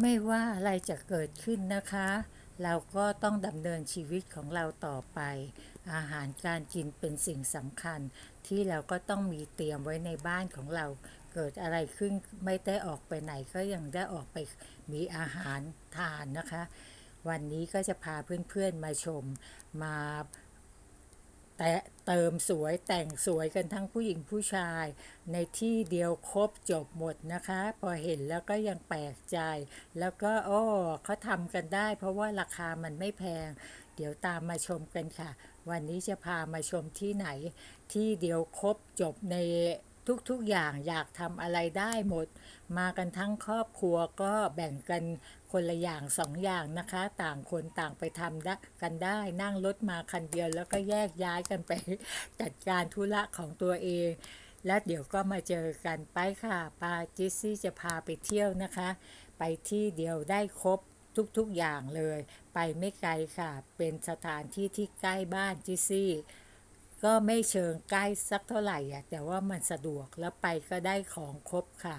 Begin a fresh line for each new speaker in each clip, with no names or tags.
ไม่ว่าอะไรจะเกิดขึ้นนะคะ เราก็ต้องดำเนินชีวิตของเราต่อไป อาหารการกินเป็นสิ่งสำคัญ ที่เราก็ต้องมีเตรียมไว้ในบ้านของเรา เกิดอะไรขึ้นไม่ได้ออกไปไหนก็ยังได้ออกไปมีอาหารทานนะคะ วันนี้ก็จะพาเพื่อนๆมาชมมา แต่เติมสวยแต่งสวยกันทั้งผู้หญิงผู้ชาย ในที่เดียวครบจบหมดนะคะ พอเห็นแล้วก็ยังแปลกใจ แล้วก็โอ้เขาทำกันได้ เพราะว่าราคามันไม่แพง เดี๋ยวตามมาชมกันค่ะ วันนี้จะพามาชมที่ไหน ที่เดียวครบจบใน ทุกๆอย่างอยากทำอะไรได้หมด มากันทั้งครอบครัวก็แบ่งกันคนละอย่างสองอย่างนะคะ ต่างคนต่างไปทำได้กันได้นั่งรถมาคันเดียว แล้วก็แยกย้ายกันไปจัดการธุระของตัวเอง แล้วเดี๋ยวก็มาเจอกันไปค่ะปาจิสซี่จะพาไปเที่ยวนะคะ ไปที่เดียวได้ครบทุกๆอย่างเลย ไปไม่ไกลค่ะ เป็นสถานที่ที่ใกล้บ้านจิสซี่ ก็ไม่เชิงใกล้สักเท่าไหร่อะแต่ว่ามันสะดวกแล้วไปก็ได้ของครบค่ะ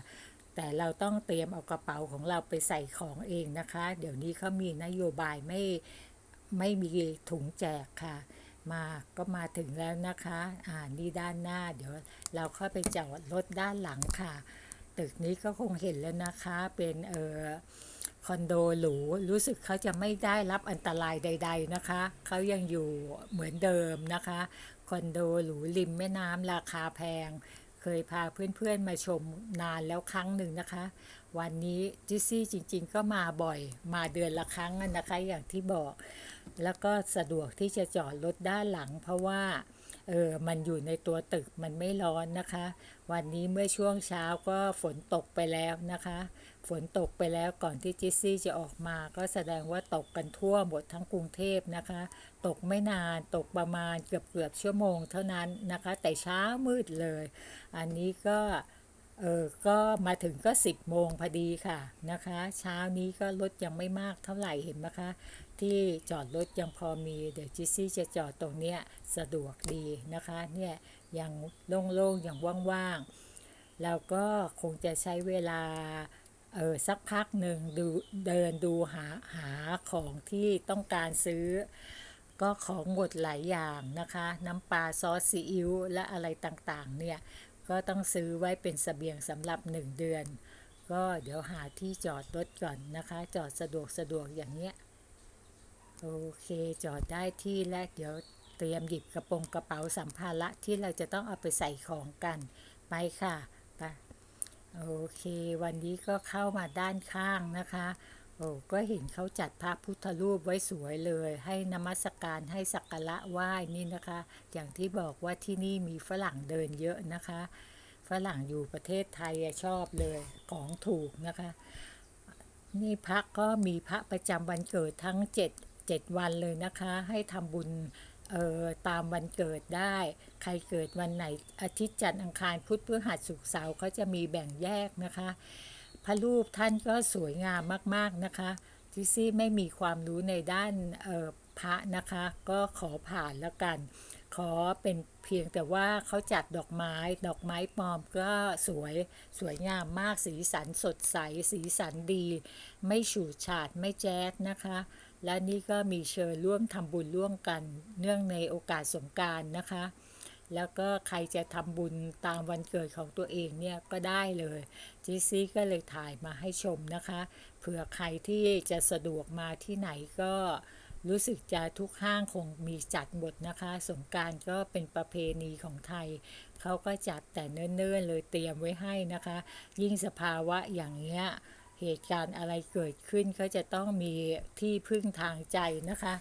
แต่เราต้องเตรียมเอากระเป๋าของเราไปใส่ของเองนะคะ เดี๋ยวนี้เขามีนโยบายไม่ไม่มีถุงแจกค่ะ มาก็มาถึงแล้วนะคะ อ่านี่ด้านหน้า เดี๋ยวเราเข้าไปจอดรถด้านหลังค่ะ ตึกนี้ก็คงเห็นแล้วนะคะ เป็นเออคอนโดหรูรู้สึกเขาจะไม่ได้รับอันตรายใด ๆนะคะ เขายังอยู่เหมือนเดิมนะคะ คอนโดหรูริมแม่น้ำราคาแพง เคยพาเพื่อนๆมาชมนานแล้วครั้งหนึ่งนะคะ วันนี้จิซซี่จริงๆ ก็มาบ่อยมาเดือนละครั้งอะนะคะอย่างที่บอก แล้วก็สะดวกที่จะจอดรถด้านหลัง เพราะว่าเออ มันอยู่ในตัวตึกมันไม่ร้อนนะคะ วันนี้เมื่อช่วงเช้าก็ฝนตกไปแล้วนะคะ ฝนตกไปแล้วก่อนที่จิซซี่จะออกมา ก็แสดงว่าตกกันทั่วหมดทั้งกรุงเทพนะคะ ตกไม่นานตกประมาณเกือบเกือบๆชั่วโมงเท่านั้นนะคะ แต่เช้ามืดเลย อันนี้ก็เออก็มาถึงก็ 10 โมงพอดีค่ะนะคะ เช้านี้ก็รถยังไม่มากเท่าไหร่เห็นไหมคะ ที่จอดรถยังพอมี เดี๋ยวจิซี่จะจอดตรงเนี้ยสะดวกดีนะคะเนี่ยยังโล่งๆอย่างว่างๆ แล้วก็คงจะใช้เวลา เออสักพักหนึ่งดูเดินดูหาหาของที่ต้องการซื้อ ก็ของหมดหลายอย่างนะคะ น้ำปลาซอสซีอิ๊วและอะไรต่างๆ เนี่ย ก็ต้องซื้อไว้เป็นเสบียงสำหรับ 1 เดือน ก็เดี๋ยวหาที่จอดรถก่อนนะคะ จอดสะดวกสะดวกอย่างเนี้ยโอเคจอดได้ที่แรกเดี๋ยวเตรียมหยิบกระโปรงกระเป๋าสัมภาระที่เราจะต้องเอาไปใส่ของกันไปค่ะ โอเค วันนี้ก็เข้ามาด้านข้างนะคะโอ้ก็เห็นเขาจัดพระพุทธรูปไว้สวยเลย ให้นมัสการให้สักการะไหว้นี่นะคะ อย่างที่บอกว่าที่นี่มีฝรั่งเดินเยอะนะคะ ฝรั่งอยู่ประเทศไทยชอบเลยของถูกนะคะ นี่พระก็มีพระประจำวันเกิดทั้ง7 7วันเลยนะคะ ให้ทำบุญ เออตามวันเกิดได้ ใครเกิดวันไหนอาทิตย์จันทร์อังคารพุธพฤหัสศุกร์เสาร์เขาจะมีแบ่งแยกนะคะ พระรูปท่านก็สวยงามมากๆนะคะทิซี่ไม่มีความรู้ในด้านออพระนะคะ ก็ขอผ่านแล้วกัน ขอเป็นเพียงแต่ว่าเขาจัดดอกไม้ ดอกไม้ปลอมก็สวยสวยงามมากสีสันสดใส สีสันดี ไม่ฉูดฉาดไม่แจ๊ดนะคะ และนี่ก็มีเชิญร่วมทำบุญร่วมกัน เนื่องในโอกาสสงการนะคะ แล้วก็ใครจะทำบุญตามวันเกิดของตัวเองเนี่ยก็ได้เลยจิซี่ก็เลยถ่ายมาให้ชมนะคะ เผื่อใครที่จะสะดวกมาที่ไหนก็รู้สึกจะทุกห้างคงมีจัดหมดนะคะ สงการก็เป็นประเพณีของไทย เขาก็จัดแต่เนิ่นๆเลยเตรียมไว้ให้นะคะ ยิ่งสภาวะอย่างเงี้ย เหตุการณ์อะไรเกิดขึ้นก็จะต้องมีที่พึ่งทางใจนะคะ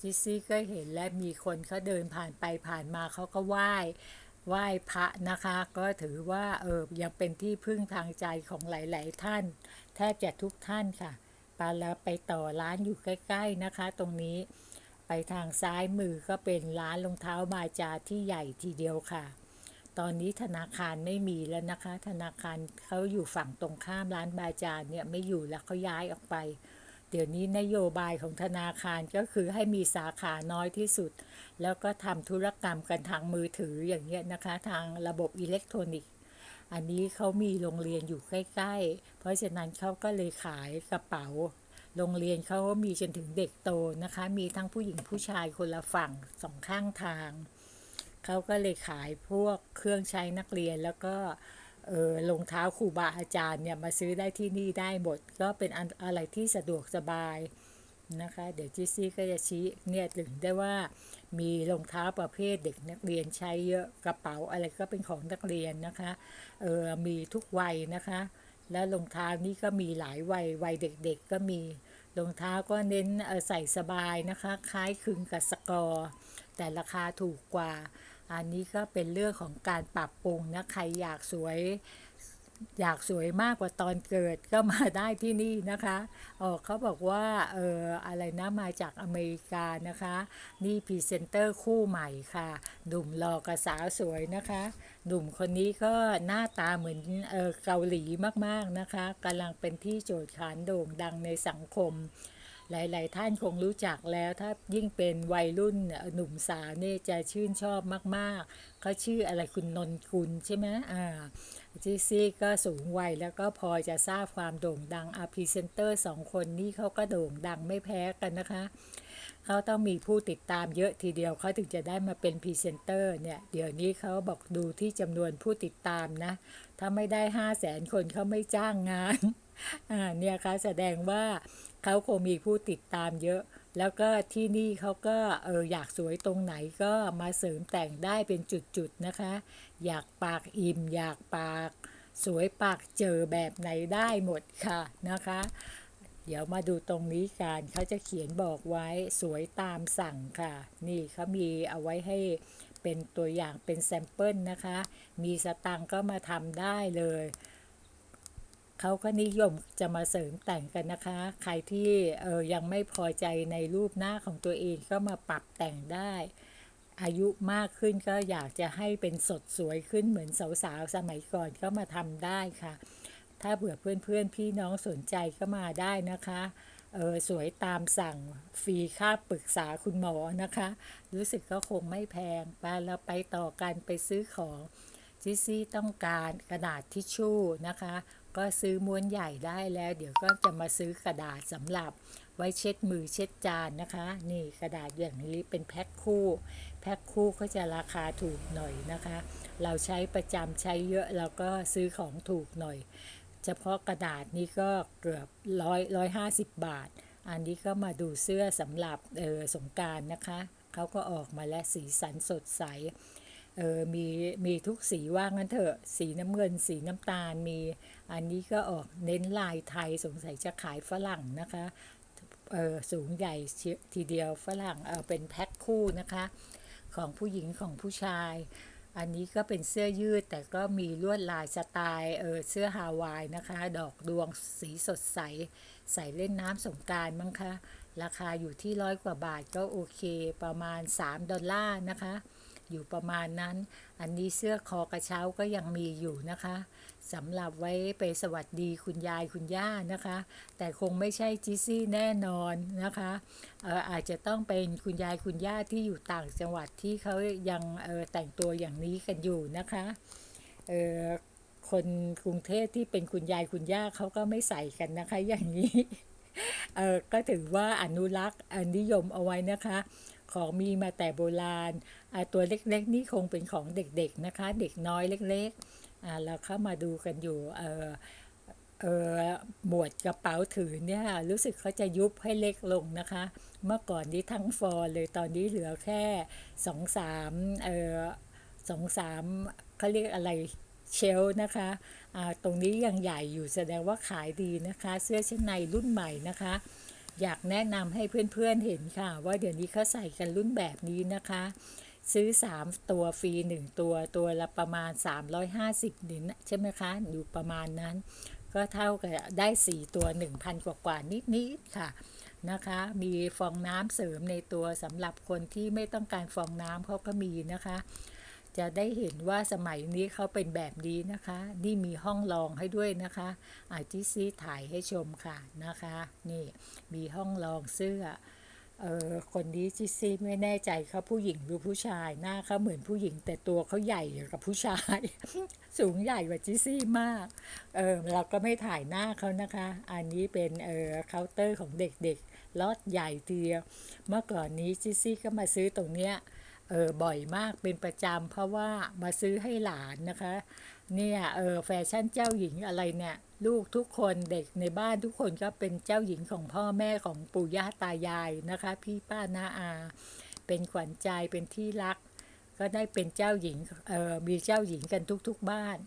จิซซี่ก็เห็นและมีคนเขาเดินผ่านไปผ่านมาเขาก็ไหว้ไหว้พระนะคะ ก็ถือว่าเออยังเป็นที่พึ่งทางใจของหลาย ๆ ท่าน แทบจะทุกท่านค่ะไปแล้วไปต่อร้านอยู่ใกล้ ๆ นะคะ ตรงนี้ไปทางซ้ายมือก็เป็นร้านรองเท้าบาจาที่ใหญ่ทีเดียวค่ะ ตอนนี้ธนาคารไม่มีแล้วนะคะ ธนาคารเขาอยู่ฝั่งตรงข้ามร้านบาจาเนี่ยไม่อยู่แล้วเขาย้ายออกไป เดี๋ยวนี้นโยบายของธนาคารก็คือให้มีสาขาน้อยที่สุด แล้วก็ทำธุรกรรมกันทางมือถืออย่างเงี้ยนะคะ ทางระบบอิเล็กทรอนิกส์ อันนี้เขามีโรงเรียนอยู่ใกล้ ๆ เพราะฉะนั้นเขาก็เลยขายกระเป๋าโรงเรียนเขามีจนถึงเด็กโตนะคะ มีทั้งผู้หญิงผู้ชายคนละฝั่งสองข้างทาง เขาก็เลยขายพวกเครื่องใช้นักเรียนแล้วก็เออรองเท้าครูบาอาจารย์เนี่ยมาซื้อได้ที่นี่ได้หมด ก็เป็นอันอะไรที่สะดวกสบายนะคะ เดี๋ยวจิซี่ก็จะชี้เนี่ยถึงได้ว่ามีรองเท้าประเภทเด็กนักเรียนใช้เยอะกระเป๋าอะไรก็เป็นของนักเรียนนะคะเออมีทุกวัยนะคะ แล้วรองเท้านี่ก็มีหลายวัยวัยเด็กๆก็มีรองเท้าก็เน้นใส่สบายนะคะ คล้ายคลึงกับสกอร์ แต่ราคาถูกกว่า อันนี้ก็เป็นเรื่องของการปรับปรุงนะใครอยากสวยอยากสวยมากกว่าตอนเกิดก็มาได้ที่นี่นะคะออเขาบอกว่าเอออะไรนะมาจากอเมริกานะคะ นี่พรีเซนเตอร์คู่ใหม่ค่ะ หนุ่มหล่อกับสาวสวยนะคะ หนุ่มคนนี้ก็หน้าตาเหมือนเออเกาหลีมากๆนะคะกำลังเป็นที่โจทย์ขานโด่งดังในสังคม หลาย ๆ ท่านคงรู้จักแล้ว ถ้ายิ่งเป็นวัยรุ่นหนุ่มสาวเนี่ยจะชื่นชอบมาก ๆ เขาชื่ออะไรคุณนนกุลใช่ไหมอ่าจีซี่ก็สูงวัยแล้วก็พอจะทราบความโด่งดังอาพรีเซนเตอร์สองคนนี้เขาก็โด่งดังไม่แพ้กันนะคะเขาต้องมีผู้ติดตามเยอะทีเดียวเขาถึงจะได้มาเป็นพรีเซนเตอร์เนี่ย เดี๋ยวนี้เขาบอกดูที่จำนวนผู้ติดตามนะ ถ้าไม่ได้ห้าแสนคนเขาไม่จ้างงาน อ่าเนี่ยคะแสดงว่า เขาคงมีผู้ติดตามเยอะ แล้วก็ที่นี่เขาก็เอออยากสวยตรงไหนก็มาเสริมแต่งได้เป็นจุดๆนะคะ อยากปากอิ่ม อยากปาก สวยปากเจอแบบไหนได้หมดค่ะนะคะ เดี๋ยวมาดูตรงนี้กันเขาจะเขียนบอกไว้สวยตามสั่งค่ะ นี่เขามีเอาไว้ให้เป็นตัวอย่างเป็นแซมเปิลนะคะ มีสตังค์ก็มาทำได้เลย เขาก็นิยมจะมาเสริมแต่งกันนะคะ ใครที่เออยังไม่พอใจในรูปหน้าของตัวเองก็มาปรับแต่งได้ อายุมากขึ้นก็อยากจะให้เป็นสดสวยขึ้นเหมือนสาวๆสมัยก่อนก็มาทำได้ค่ะ ถ้าเผื่อเพื่อนๆพี่น้องสนใจก็มาได้นะคะเออสวยตามสั่งฟรีค่าปรึกษาคุณหมอนะคะ รู้สึกก็คงไม่แพงไปเราไปต่อกันไปซื้อของจิซี่ต้องการกระดาษทิชชู่นะคะ ก็ซื้อม้วนใหญ่ได้แล้ว เดี๋ยวก็จะมาซื้อกระดาษสำหรับไว้เช็ดมือเช็ดจานนะคะ นี่กระดาษอย่างนี้เป็นแพ็คคู่ แพ็คคู่ก็จะราคาถูกหน่อยนะคะ เราใช้ประจำใช้เยอะเราก็ซื้อของถูกหน่อย เฉพาะกระดาษนี่ก็เกือบร้อยร้อยห้าสิบบาท อันนี้ก็มาดูเสื้อสำหรับเออสงการนะคะเขาก็ออกมาและสีสันสดใส เออมีมีทุกสีว่างั้นเถอะสีน้ำเงิน สีน้ำตาลมีอันนี้ก็ออกเน้นลายไทยสงสัยจะขายฝรั่งนะคะเออสูงใหญ่ทีเดียวฝรั่งเออเป็นแพ็คคู่นะคะ ของผู้หญิงของผู้ชาย อันนี้ก็เป็นเสื้อยืดแต่ก็มีลวดลายสไตล์เออเสื้อฮาวายนะคะ ดอกดวงสีสดใส ใส่เล่นน้ำสงการมั้งคะ ราคาอยู่ที่ร้อยกว่าบาทก็โอเคประมาณ 3 ดอลลาร์นะคะ อยู่ประมาณนั้น อันนี้เสื้อคอกระเช้าก็ยังมีอยู่นะคะสำหรับไว้ไปสวัสดีคุณยายคุณย่านะคะ แต่คงไม่ใช่จิซี่แน่นอนนะคะเอออาจจะต้องเป็นคุณยายคุณย่าที่อยู่ต่างจังหวัดที่เขายังเออแต่งตัวอย่างนี้กันอยู่นะคะเออคนกรุงเทพที่เป็นคุณยายคุณย่าเขาก็ไม่ใส่กันนะคะอย่างนี้เออก็ถือว่าอนุรักษ์อันนิยมเอาไว้นะคะ ของมีมาแต่โบราณ ตัวเล็กๆนี่คงเป็นของเด็กๆนะคะ เด็กน้อยเล็กๆเราเข้ามาดูกันอยู่เออเออหมวดกระเป๋าถือเนี่ยรู้สึกเขาจะยุบให้เล็กลงนะคะ เมื่อก่อนนี้ทั้งฟอร์เลยตอนนี้เหลือแค่สองสามเออสองสามเขาเรียกอะไรเชลนะคะอ่าตรงนี้ยังใหญ่อยู่แสดงว่าขายดีนะคะ เสื้อชั้นในรุ่นใหม่นะคะ อยากแนะนำให้เพื่อนๆเห็นค่ะ ว่าเดี๋ยวนี้เขาใส่กันรุ่นแบบนี้นะคะ ซื้อ 3 ตัวฟรี 1 ตัวตัวละประมาณ 350นินใช่ไหมคะ อยู่ประมาณนั้น ก็เท่ากับได้ 4 ตัว 1,000 กว่ากว่านิดๆค่ะนะคะ มีฟองน้ำเสริมในตัวสำหรับคนที่ไม่ต้องการฟองน้ำเขาก็มีนะคะ จะได้เห็นว่าสมัยนี้เขาเป็นแบบนี้นะคะ นี่มีห้องรองให้ด้วยนะคะอาจิซีถ่ายให้ชมค่ะนะคะ นี่มีห้องรองเสื้อเออคนนี้จิซี่ไม่แน่ใจเขาผู้หญิงหรือผู้ชายหน้าเขาเหมือนผู้หญิงแต่ตัวเขาใหญ่กับผู้ชาย สูงใหญ่กว่าจิซี่มากเออเราก็ไม่ถ่ายหน้าเขานะคะ อันนี้เป็นเออเคาน์เตอร์ของเด็กๆลอตใหญ่ทีเดียวเมื่อก่อนนี้จิซี่ก็มาซื้อตรงเนี้ย เออบ่อยมากเป็นประจำเพราะว่ามาซื้อให้หลานนะคะ เนี่ยเออแฟชั่นเจ้าหญิงอะไรเนี่ยลูกทุกคนเด็กในบ้านทุกคนก็เป็นเจ้าหญิงของพ่อแม่ของปู่ย่าตายายนะคะ พี่ป้านาอา เป็นขวัญใจเป็นที่รัก ก็ได้เป็นเจ้าหญิงเออมีเจ้าหญิงกันทุกๆบ้าน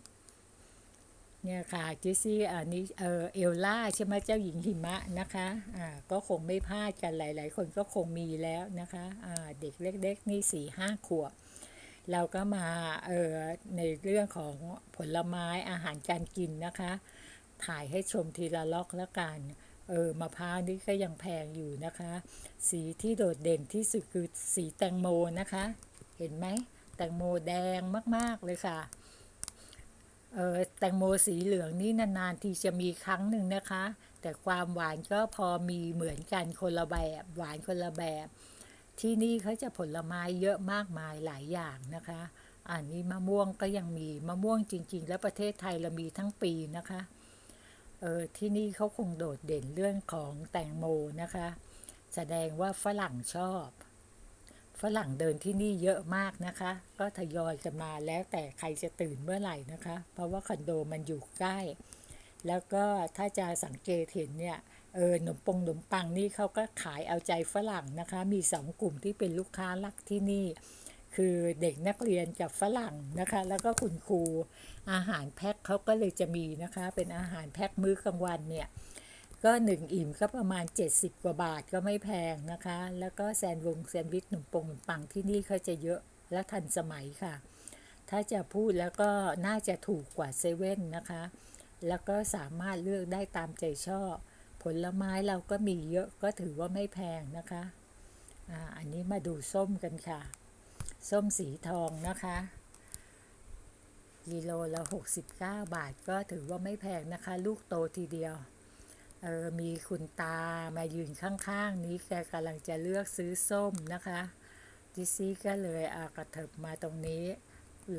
เนี่ยค่ะจิสซี่อันนี้เออเอลล่าใช่ไหมเจ้าหญิงหิมะนะคะอ่าก็คงไม่พลาดกันหลาย ๆ คนก็คงมีแล้วนะคะอ่าเด็กเล็ก ๆ นี่สี่ห้าขวบเราก็มาเออในเรื่องของผลไม้อาหารการกินนะคะ ถ่ายให้ชมทีละล็อกแล้วกันเออมะพร้าวนี่ก็ยังแพงอยู่นะคะ สีที่โดดเด่นที่สุดคือสีแตงโมนะคะ เห็นไหมแตงโมแดงมาก ๆ เลยค่ะ แตงโมสีเหลืองนี่นานๆทีจะมีครั้งหนึ่งนะคะ แต่ความหวานก็พอมีเหมือนกันคนละแบบหวานคนละแบบ ที่นี่เขาจะผลไม้เยอะมากมายหลายอย่างนะคะ อันนี้มะม่วงก็ยังมีมะม่วงจริง ๆ แล้วประเทศไทยเรามีทั้งปีนะคะเออที่นี่เขาคงโดดเด่นเรื่องของแตงโมนะคะ แสดงว่าฝรั่งชอบ ฝรั่งเดินที่นี่เยอะมากนะคะ ก็ทยอยกันมาแล้วแต่ใครจะตื่นเมื่อไหร่นะคะ เพราะว่าคอนโดมันอยู่ใกล้ แล้วก็ถ้าจะสังเกตเห็นเนี่ยเออขนมปงขนมปังนี่เขาก็ขายเอาใจฝรั่งนะคะ มีสองกลุ่มที่เป็นลูกค้าหลักที่นี่ คือเด็กนักเรียนกับฝรั่งนะคะ แล้วก็คุณครูอาหารแพ็คเขาก็เลยจะมีนะคะ เป็นอาหารแพ็คมื้อกลางวันเนี่ย ก็หนึ่งอิ่มก็ประมาณ 70 กว่าบาทก็ไม่แพงนะคะ แล้วก็แซนด์วงแซนด์วิชขนมปงขนมปังที่นี่เขาจะเยอะและทันสมัยค่ะ ถ้าจะพูดแล้วก็น่าจะถูกกว่าเซเว่นนะคะ แล้วก็สามารถเลือกได้ตามใจชอบ ผลไม้เราก็มีเยอะก็ถือว่าไม่แพงนะคะอ่าอันนี้มาดูส้มกันค่ะ ส้มสีทองนะคะกิโลละ 69 บาทก็ถือว่าไม่แพงนะคะ ลูกโตทีเดียว ออมีคุณตามายืนข้างๆ นี้แกกำลังจะเลือกซื้อส้มนะคะจิซซี่ก็เลยอากระเถิบมาตรงนี้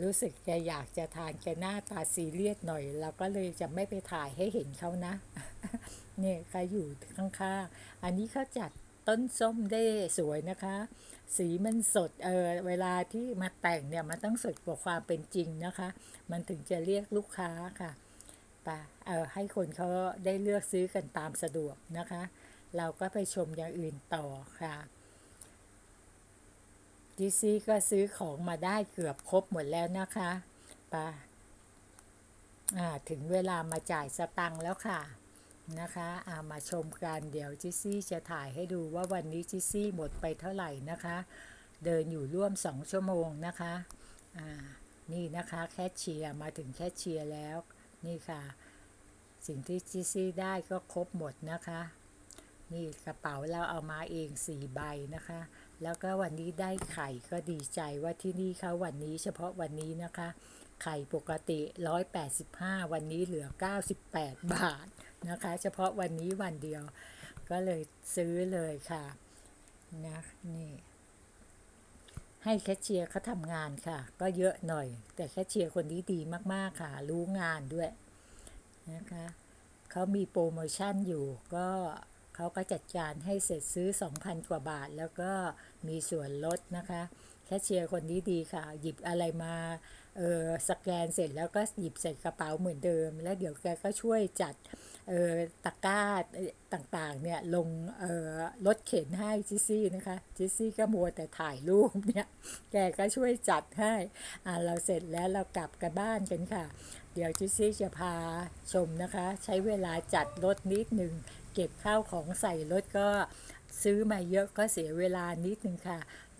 รู้สึกแกอยากจะทานแกหน้าตาซีเรียสหน่อย เราก็เลยจะไม่ไปถ่ายให้เห็นเขานะ เนี่ยใครอยู่ข้างๆ อันนี้เขาจัดต้นส้มได้สวยนะคะ สีมันสดเออเวลาที่มาแต่งเนี่ยมันต้องสดกว่าความเป็นจริงนะคะ มันถึงจะเรียกลูกค้าค่ะ ไปเออให้คนเขาได้เลือกซื้อกันตามสะดวกนะคะ เราก็ไปชมอย่างอื่นต่อค่ะดิซี่ก็ซื้อของมาได้เกือบครบหมดแล้วนะคะปอ่าถึงเวลามาจ่ายสตังค์แล้วค่ะนะคะามาชมกันเดี๋ยวจิซซี่จะถ่ายให้ดูว่าวันนี้จิซซี่หมดไปเท่าไหร่นะคะ เดินอยู่ร่วม 2 ชั่วโมงนะคะอ่านี่นะคะแคชเชียร์มาถึงแคชเชียร์แล้ว นี่ค่ะ สิ่งที่จิซซี่ได้ก็ครบหมดนะคะ นี่กระเป๋าเราเอามาเอง4ใบนะคะ แล้วก็วันนี้ได้ไข่ก็ดีใจว่าที่นี่เขาวันนี้เฉพาะวันนี้นะคะ ไข่ปกติ 185 วันนี้เหลือ 98 บาทนะคะ เฉพาะวันนี้วันเดียว ก็เลยซื้อเลยค่ะนะนี่ ให้แคชเชียร์เขาทำงานค่ะ ก็เยอะหน่อย แต่แคชเชียร์คนนี้ดีมากๆค่ะ รู้งานด้วยนะคะเขามีโปรโมชั่นอยู่ ก็เขาก็จัดการให้เสร็จซื้อ 2,000 กว่าบาท แล้วก็มีส่วนลดนะคะ แคชเชียร์คนนี้ดีค่ะ หยิบอะไรมา เออสแกนเสร็จแล้วก็หยิบใส่กระเป๋าเหมือนเดิม แล้วเดี๋ยวแกก็ช่วยจัดเออตะกร้าต่างๆเนี่ยลงเออรถเข็นให้จิซี่นะคะจิซี่ก็มัวแต่ถ่ายรูปเนี่ยแกก็ช่วยจัดให้อ่าเราเสร็จแล้วเรากลับกันบ้านกันค่ะ เดี๋ยวจิซี่จะพาชมนะคะ ใช้เวลาจัดรถนิดหนึ่งเก็บข้าวของใส่รถก็ซื้อมาเยอะก็เสียเวลานิดนึงค่ะ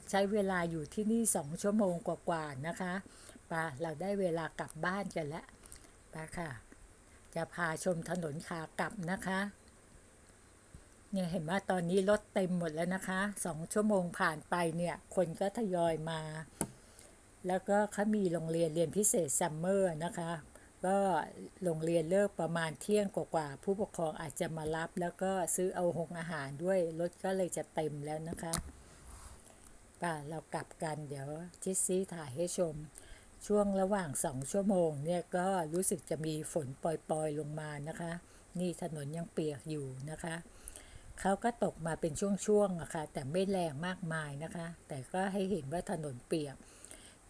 ใช้เวลาอยู่ที่นี่สองชั่วโมงกว่าๆนะคะ ปะเราได้เวลากลับบ้านกันแล้วปะค่ะ จะพาชมถนนขากลับนะคะ เนี่ยเห็นว่าตอนนี้รถเต็มหมดแล้วนะคะสองชั่วโมงผ่านไปเนี่ย คนก็ทยอยมา แล้วก็เขามีโรงเรียนเรียนพิเศษซัมเมอร์นะคะ ก็โรงเรียนเลิกประมาณเที่ยงกว่าๆผู้ปกครองอาจจะมารับ แล้วก็ซื้อเอาหงอาหารด้วยรถก็เลยจะเต็มแล้วนะคะป่ะเรากลับกันเดี๋ยวจิซี่ถ่ายให้ชม ช่วงระหว่างสองชั่วโมงเนี่ยก็รู้สึกจะมีฝนปล่อยๆลงมานะคะ นี่ถนนยังเปียกอยู่นะคะเขาก็ตกมาเป็นช่วงๆอะค่ะแต่ไม่แรงมากมายนะคะ แต่ก็ให้เห็นว่าถนนเปียก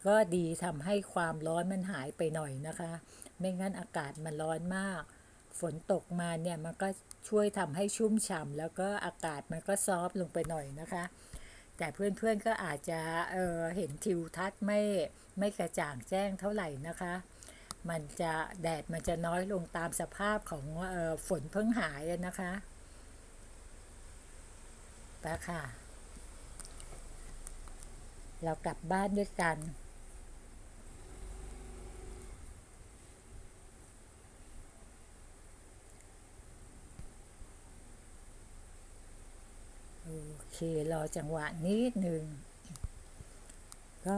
ก็ดีทำให้ความร้อนมันหายไปหน่อยนะคะ ไม่งั้นอากาศมันร้อนมาก ฝนตกมาเนี่ยมันก็ช่วยทำให้ชุ่มฉ่ำแล้วก็อากาศมันก็ซอฟลงไปหน่อยนะคะ แต่เพื่อนๆก็อาจจะเเห็นทิวทัศน์ไม่ไม่กระจ่างแจ้งเท่าไหร่นะคะ มันจะแดดมันจะน้อยลงตามสภาพของออฝนเพิ่งหายนะคะไปค่ะ เรากลับบ้านด้วยกัน โอ เครอจังหวะนิดหนึ่งก็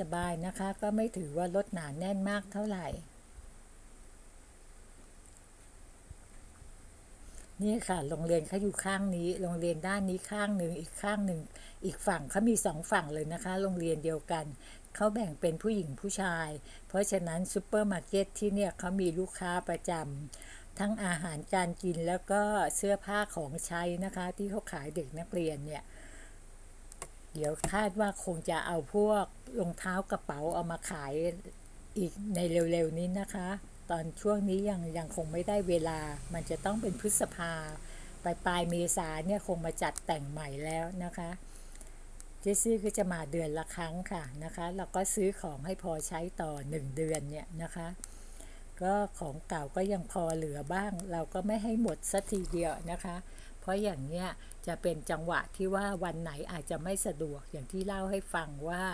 สบายๆนะคะ ก็ไม่ถือว่ารถหนาแน่นมากเท่าไหร่ นี่ค่ะโรงเรียนเขาอยู่ข้างนี้โรงเรียนด้านนี้ข้างหนึ่งอีกข้างหนึ่งอีกฝั่งเขามีสองฝั่งเลยนะคะ โรงเรียนเดียวกันเขาแบ่งเป็นผู้หญิงผู้ชาย เพราะฉะนั้นซูเปอร์มาร์เก็ตที่เนี่ยเขามีลูกค้าประจำ ทั้งอาหารการกินแล้วก็เสื้อผ้าของใช้นะคะ ที่เขาขายเด็กนักเรียนเนี่ย เดี๋ยวคาดว่าคงจะเอาพวกรองเท้ากระเป๋าเอามาขายอีกในเร็วๆนี้นะคะ ตอนช่วงนี้ยังยังคงไม่ได้เวลา มันจะต้องเป็นพฤษภาปลายปลายเมษาเนี่ยคงมาจัดแต่งใหม่แล้วนะคะเจสซี่ก็จะมาเดือนละครั้งค่ะนะคะแล้วก็ซื้อของให้พอใช้ต่อ 1 เดือนเนี่ยนะคะ ก็ของเก่าก็ยังพอเหลือบ้าง เราก็ไม่ให้หมดสักทีเดียวนะคะ เพราะอย่างเนี้ยจะเป็นจังหวะที่ว่าวันไหนอาจจะไม่สะดวกอย่างที่เล่าให้ฟังว่า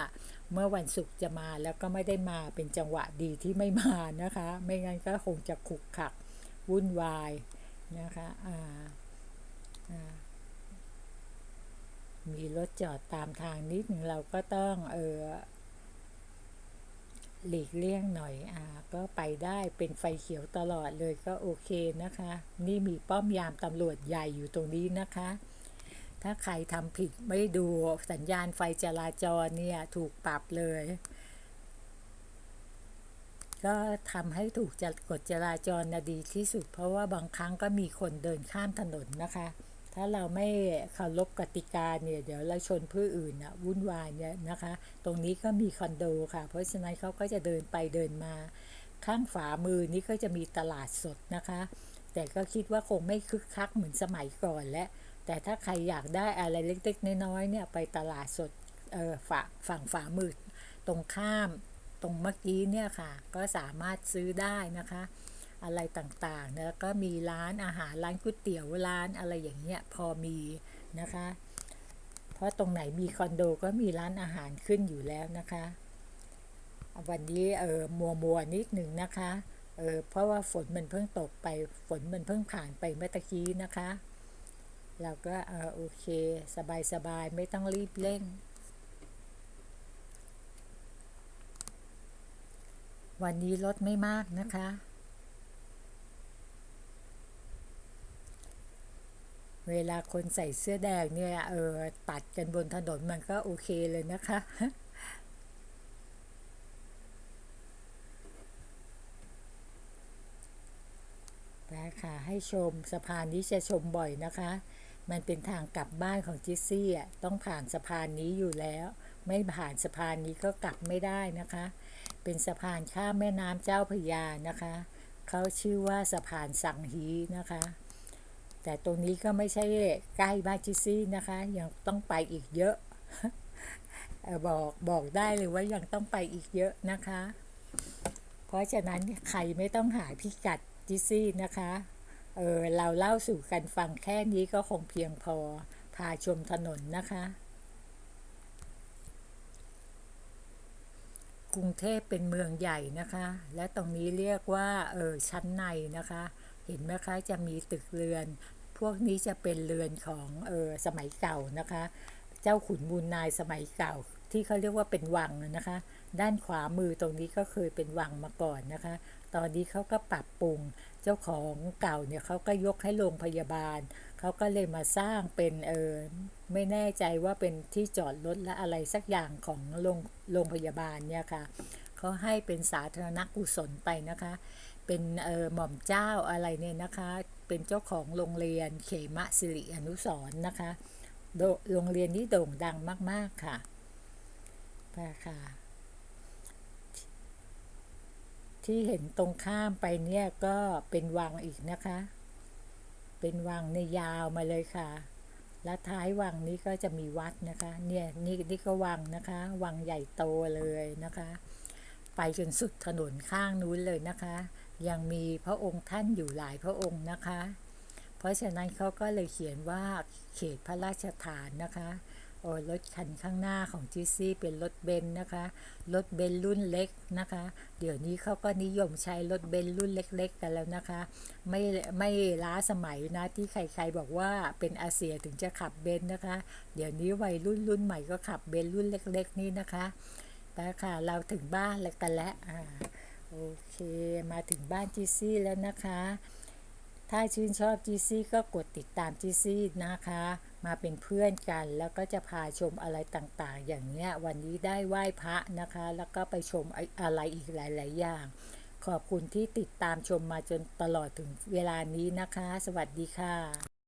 เมื่อวันศุกร์จะมาแล้วก็ไม่ได้มาเป็นจังหวะดีที่ไม่มานะคะ ไม่งั้นก็คงจะขุกขักวุ่นวายนะคะอ่ามีรถจอดตามทางนิดนึงเราก็ต้องเออ หลีกเลี่ยงหน่อยอ่าก็ไปได้เป็นไฟเขียวตลอดเลยก็โอเคนะคะ นี่มีป้อมยามตำรวจใหญ่อยู่ตรงนี้นะคะ ถ้าใครทำผิดไม่ดูสัญญาณไฟจราจรเนี่ยถูกปรับเลย ก็ทำให้ถูกจัดกฎจราจรนะดีที่สุด เพราะว่าบางครั้งก็มีคนเดินข้ามถนนนะคะ ถ้าเราไม่เคารพกติกาเนี่ยเดี๋ยวเราชนผู้อื่นอะวุ่นวายเนี่ยนะคะ ตรงนี้ก็มีคอนโดค่ะ เพราะฉะนั้นเขาก็จะเดินไปเดินมา ข้างฝามือนี้ก็จะมีตลาดสดนะคะ แต่ก็คิดว่าคงไม่คึกคักเหมือนสมัยก่อนและแต่ถ้าใครอยากได้อะไรเล็กๆน้อยๆเนี่ยไปตลาดสดเออฝาฝั่งฝามือตรงข้ามตรงเมื่อกี้เนี่ยค่ะ ก็สามารถซื้อได้นะคะ อะไรต่างๆนะก็มีร้านอาหารร้านก๋วยเตี๋ยวร้านอะไรอย่างเงี้ยพอมีนะคะ เพราะตรงไหนมีคอนโดก็มีร้านอาหารขึ้นอยู่แล้วนะคะ วันนี้เออมัวมัวนิดหนึ่งนะคะเออเพราะว่าฝนมันเพิ่งตกไปฝนมันเพิ่งผ่านไปเมื่อตะกี้นะคะเราก็เออโอเค สบายสบายไม่ต้องรีบเร่งวันนี้รถไม่มากนะคะ เวลาคนใส่เสื้อแดงเนี่ยเออตัดกันบนถนนมันก็โอเคเลยนะคะ นะคะให้ชมสะพานนี้จะชมบ่อยนะคะ มันเป็นทางกลับบ้านของจิซซี่อะต้องผ่านสะพานนี้อยู่แล้ว ไม่ผ่านสะพานนี้ก็กลับไม่ได้นะคะ เป็นสะพานข้ามแม่น้ำเจ้าพยานะคะ เขาชื่อว่าสะพานสังฮีนะคะ แต่ตรงนี้ก็ไม่ใช่ใกล้บ้านจิซซี่นะคะ ยังต้องไปอีกเยอะ บอกบอกได้เลยว่ายังต้องไปอีกเยอะนะคะ เพราะฉะนั้นใครไม่ต้องหาพิกัดจิซี่นะคะ เออเราเล่าสู่กันฟังแค่นี้ก็คงเพียงพอ พาชมถนนนะคะ กรุงเทพเป็นเมืองใหญ่นะคะ และตรงนี้เรียกว่า เออชั้นในนะคะ เห็นไหมคะจะมีตึกเรือน วกนี้จะเป็นเรือนของเออสมัยเก่านะคะ เจ้าขุนมูลนายสมัยเก่า ที่เขาเรียกว่าเป็นวังนะคะ ด้านขวามือตรงนี้ก็เคยเป็นวังมาก่อนนะคะ ตอนนี้เขาก็ปรับปรุงเจ้าของเก่าเนี่ยเขาก็ยกให้โรงพยาบาลเขาก็เลยมาสร้างเป็นเออไม่แน่ใจว่าเป็นที่จอดรถและอะไรสักอย่างของโรงโรงพยาบาลเนี่ยค่ะเขาให้เป็นสาธารณกุศลไปนะคะ เป็นหม่อมเจ้าอะไรเนี่ยนะคะ เป็นเจ้าของโรงเรียนเขมะสิริอนุสรณ์นะคะ โรงเรียนนี้โด่งดังมากๆค่ะค่ะค่ะ ที่เห็นตรงข้ามไปเนี่ยก็เป็นวังอีกนะคะ เป็นวังในยาวมาเลยค่ะ และท้ายวังนี้ก็จะมีวัดนะคะ เนี่ยนี่นี่ก็วังนะคะ วังใหญ่โตเลยนะคะ ไปจนสุดถนนข้างนู้นเลยนะคะ ยังมีพระองค์ท่านอยู่หลายพระองค์นะคะ เพราะฉะนั้นเขาก็เลยเขียนว่าเขตพระราชฐานนะคะโอ้รถคันข้างหน้าของจิซี่เป็นรถเบนซ์นะคะ รถเบนซ์รุ่นเล็กนะคะ เดี๋ยวนี้เขาก็นิยมใช้รถเบนซ์รุ่นเล็ก ๆ กันแล้วนะคะ ไม่ไม่ล้าสมัยนะที่ใครๆบอกว่าเป็นอาเซียถึงจะขับเบนซ์นะคะ เดี๋ยวนี้วัยรุ่นรุ่นใหม่ก็ขับเบนซ์รุ่นเล็ก ๆ นี่นะคะแต่ค่ะเราถึงบ้านแล้วกันแล้วอ่า โอเค มาถึงบ้านจิซี่แล้วนะคะ ถ้าชื่นชอบจีซี่ก็กดติดตามจีซี่นะคะ มาเป็นเพื่อนกันแล้วก็จะพาชมอะไรต่างๆ อย่างเนี้ย วันนี้ได้ไหว้พระนะคะ แล้วก็ไปชมอะไรอีกหลาย ๆ อย่าง ขอบคุณที่ติดตามชมมาจนตลอดถึงเวลานี้นะคะ สวัสดีค่ะ